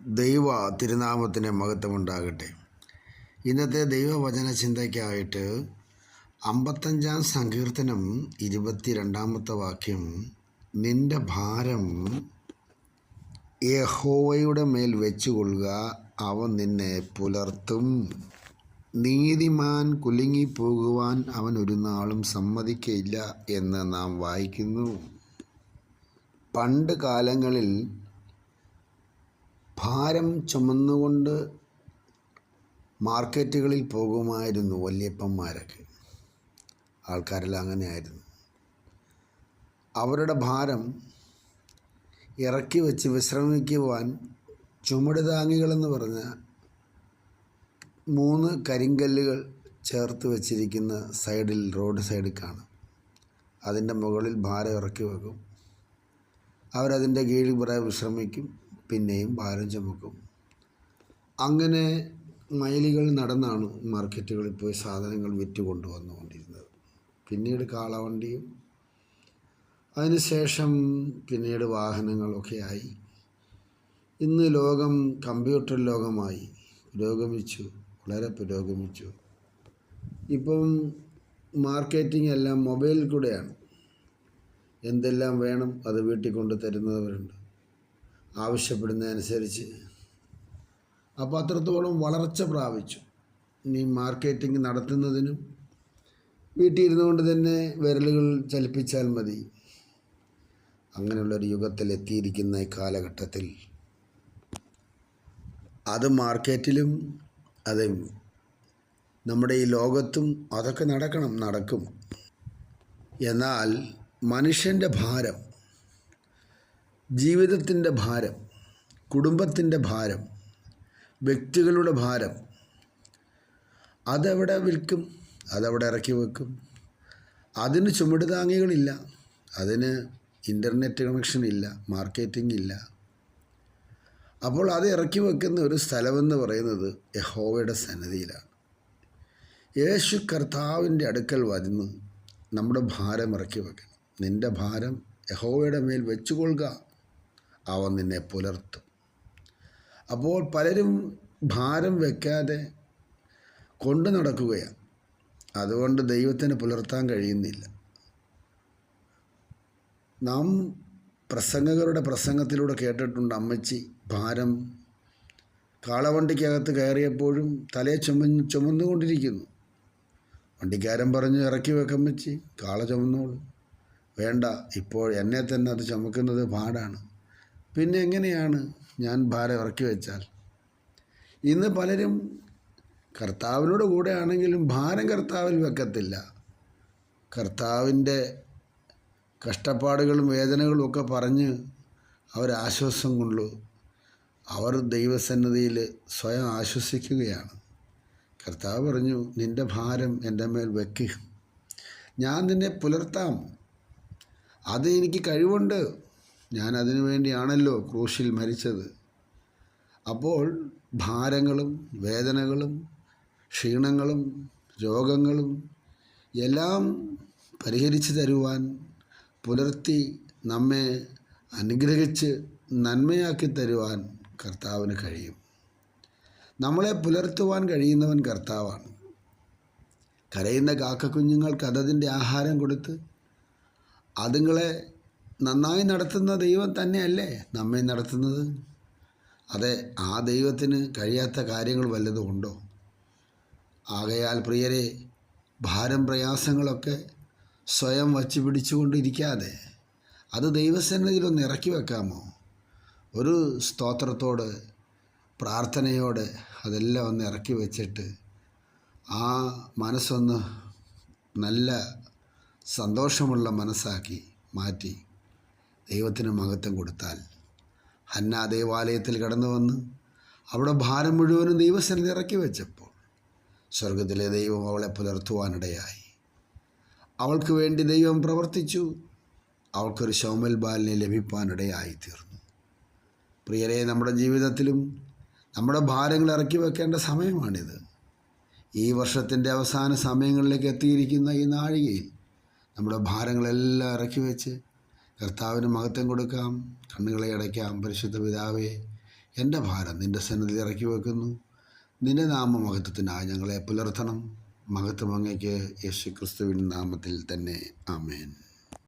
ദൈവ തിരുനാമത്തിന് മഹത്വമുണ്ടാകട്ടെ. ഇന്നത്തെ ദൈവവചന ചിന്തയ്ക്കായിട്ട് അമ്പത്തഞ്ചാം സങ്കീർത്തനം ഇരുപത്തിരണ്ടാമത്തെ വാക്യം നിന്റെ ഭാരം യഹോവയുടെ മേൽ വെച്ചുകൊള്ളുക അവൻ നിന്നെ പുലർത്തും. നീതിമാൻ കുലുങ്ങിപ്പോകുവാൻ അവൻ ഒരു നാളും സമ്മതിക്കയില്ല എന്ന് നാം വായിക്കുന്നു. പണ്ട് കാലങ്ങളിൽ ഭാരം ചുമന്നുകൊണ്ട് മാർക്കറ്റുകളിൽ പോകുമായിരുന്നു വല്യപ്പന്മാരൊക്കെ. ആൾക്കാരെല്ലാം അങ്ങനെയായിരുന്നു. അവരുടെ ഭാരം ഇറക്കി വെച്ച് വിശ്രമിക്കുവാൻ ചുമടുതാങ്ങികളെന്ന് പറഞ്ഞ മൂന്ന് കരിങ്കല്ലുകൾ ചേർത്ത് വെച്ചിരിക്കുന്ന സൈഡിൽ റോഡ് സൈഡിൽ കാണും. അതിന്റെ മുകളിൽ ഭാരം ഇറക്കി വെക്കും അവരതിന്റെ കീഴിൽ കുറേ വിശ്രമിക്കും. പിന്നെയും ഭാരം ചുമക്കും. അങ്ങനെ മൈലുകൾ നടന്നാണ് മാർക്കറ്റുകളിൽ പോയി സാധനങ്ങൾ വിറ്റ് കൊണ്ടുവന്നുകൊണ്ടിരുന്നത്. പിന്നീട് കാളവണ്ടിയും അതിനുശേഷം പിന്നീട് വാഹനങ്ങളൊക്കെ ആയി. ഇന്ന് ലോകം കമ്പ്യൂട്ടർ ലോകമായി. പുരോഗമിച്ചു വളരെ പുരോഗമിച്ചു. ഇപ്പം മാർക്കറ്റിംഗ് എല്ലാം മൊബൈലിൽ കൂടെയാണ്. എന്തെല്ലാം വേണം അത് വീട്ടിൽ കൊണ്ട് തരുന്നവരുണ്ട് ആവശ്യപ്പെടുന്നതനുസരിച്ച് അപ്പോൾ അത്രത്തോളം വളർച്ച പ്രാപിച്ചു. ഇനി മാർക്കറ്റിംഗ് നടത്തുന്നതിനും വീട്ടിൽ ഇരുന്നുകൊണ്ട് തന്നെ വിരലുകൾ ചലിപ്പിച്ചാൽ മതി. അങ്ങനെയുള്ളൊരു യുഗത്തിൽ എത്തിയിരിക്കുന്ന ഈ കാലഘട്ടത്തിൽ അത് മാർക്കറ്റിലും അത് നമ്മുടെ ഈ ലോകത്തും അതൊക്കെ നടക്കണം നടക്കും. എന്നാൽ മനുഷ്യന്റെ ഭാരം ജീവിതത്തിന്റെ ഭാരം കുടുംബത്തിന്റെ ഭാരം വ്യക്തികളുടെ ഭാരം അതെവിടെ വിൽക്കും അതവിടെ ഇറക്കി വെക്കും. അതിന് ചുമടുതാങ്ങികളില്ല അതിന് ഇന്റർനെറ്റ് കണക്ഷൻ ഇല്ല മാർക്കറ്റിംഗ് ഇല്ല. അപ്പോൾ അത് ഇറക്കി വെക്കുന്ന ഒരു സ്ഥലമെന്ന് പറയുന്നത് യഹോവയുടെ സന്നദ്ധിയിലാണ് യേശു കർത്താവിന്റെ അടുക്കൽ വരുന്ന് നമ്മുടെ ഭാരം ഇറക്കി വെക്കണം. നിന്റെ ഭാരം യഹോവയുടെ മേൽ വെച്ചുകൊള്ളുക. അവൻ നിന്നെ പുലർത്തും. അപ്പോൾ പലരും ഭാരം വെക്കാതെ കൊണ്ടു നടക്കുകയാണ്. അതുകൊണ്ട് ദൈവത്തിന് പുലർത്താൻ കഴിയുന്നില്ല. നാം പ്രസംഗകരുടെ പ്രസംഗത്തിലൂടെ കേട്ടിട്ടുണ്ട് അമ്മച്ചി ഭാരം കാളവണ്ടിക്കകത്ത് കയറിയപ്പോഴും തലയെ ചുമന്ന് ചുമന്നുകൊണ്ടിരിക്കുന്നു. വണ്ടിക്കാരൻ പറഞ്ഞു ഇറക്കി വെക്കമ്മച്ചി കാള ചുമന്നോളൂ. വേണ്ട ഇപ്പോൾ എന്നെ തന്നെ അത് ചുമക്കുന്നത് പാടാണ്. പിന്നെ എങ്ങനെയാണ് ഞാൻ ഭാരം ഇറക്കി വെച്ചാൽ? ഇന്ന് പലരും കർത്താവിനോട് കൂടെ ആണെങ്കിലും ഭാരം കർത്താവിൽ വെക്കത്തില്ല. കർത്താവിന്റെ കഷ്ടപ്പാടുകളും വേദനകളും ഒക്കെ പറഞ്ഞ് അവരാശ്വാസം കൊള്ളു അവർ ദൈവസന്നിധിയിൽ സ്വയം ആശ്വസിക്കുകയാണ്. കർത്താവ് പറഞ്ഞു നിന്റെ ഭാരം എന്റെ മേൽ വെക്കുക ഞാൻ നിന്നെ പുലർത്താം. അത് എനിക്ക് കഴിവുണ്ട്. ഞാൻ അതിനു വേണ്ടിയാണല്ലോ ക്രൂശിൽ മരിച്ചത്. അപ്പോൾ ഭാരങ്ങളും വേദനകളും ക്ഷീണങ്ങളും രോഗങ്ങളും എല്ലാം പരിഹരിച്ചു തരുവാൻ പുലർത്തി നമ്മെ അനുഗ്രഹിച്ച് നന്മയാക്കി തരുവാൻ കർത്താവിന് കഴിയും. നമ്മളെ പുലർത്തുവാൻ കഴിയുന്നവൻ കർത്താവാണ്. കരയുന്ന കാക്കക്കുഞ്ഞുങ്ങൾക്ക് അതതിന്റെ ആഹാരം കൊടുത്ത് അതുങ്ങളെ നന്നായി നടത്തുന്ന ദൈവം തന്നെയല്ലേ നമ്മെ നടത്തുന്നത്? അതെ ആ ദൈവത്തിന് കഴിയാത്ത കാര്യങ്ങൾ വല്ലതും ഉണ്ടോ? ആകയാൽ പ്രിയരെ ഭാരം പ്രയാസങ്ങളൊക്കെ സ്വയം വച്ച് പിടിച്ചുകൊണ്ടിരിക്കാതെ അത് ദൈവസന്നിധിയിലൊന്ന് ഇറക്കി വെക്കാമോ? ഒരു സ്തോത്രത്തോട് പ്രാർത്ഥനയോടെ അതെല്ലാം ഒന്ന് ഇറക്കി വെച്ചിട്ട് ആ മനസ്സൊന്ന് നല്ല സന്തോഷമുള്ള മനസ്സാക്കി മാറ്റി. ദൈവത്തിന് മഹത്വം കൊടുത്താൽ ഹന്ന ദേവാലയത്തിൽ കടന്നു വന്ന് അവിടെ ഭാരം മുഴുവനും ദൈവസന്നിധി ഇറക്കി വെച്ചപ്പോൾ സ്വർഗത്തിലെ ദൈവം അവളെ പുലർത്തുവാനിടയായി. അവൾക്ക് വേണ്ടി ദൈവം പ്രവർത്തിച്ചു. അവൾക്കൊരു ശൗമൽ ബാലിനെ ലഭിപ്പാനിടയായി തീർന്നു. പ്രിയരെ നമ്മുടെ ജീവിതത്തിലും നമ്മുടെ ഭാരങ്ങൾ ഇറക്കി വെക്കേണ്ട സമയമാണിത്. ഈ വർഷത്തിന്റെ അവസാന സമയങ്ങളിലേക്ക് എത്തിയിരിക്കുന്ന ഈ നാഴികയിൽ നമ്മുടെ ഭാരങ്ങളെല്ലാം ഇറക്കി വെച്ച് കർത്താവിന് മഹത്വം കൊടുക്കാം. കണ്ണുകളെ അടയ്ക്കാം. പരിശുദ്ധ പിതാവേ എന്റെ ഭാരം നിന്റെ സന്നദ്ധി ഇറക്കി വെക്കുന്നു. നിന്റെ നാമമഹത്വത്തിനായി ഞങ്ങളെ പുലർത്തണം. മഹത്വം അങ്ങയ്ക്ക് യേശു ക്രിസ്തുവിൻ നാമത്തിൽ തന്നെ. ആമേൻ.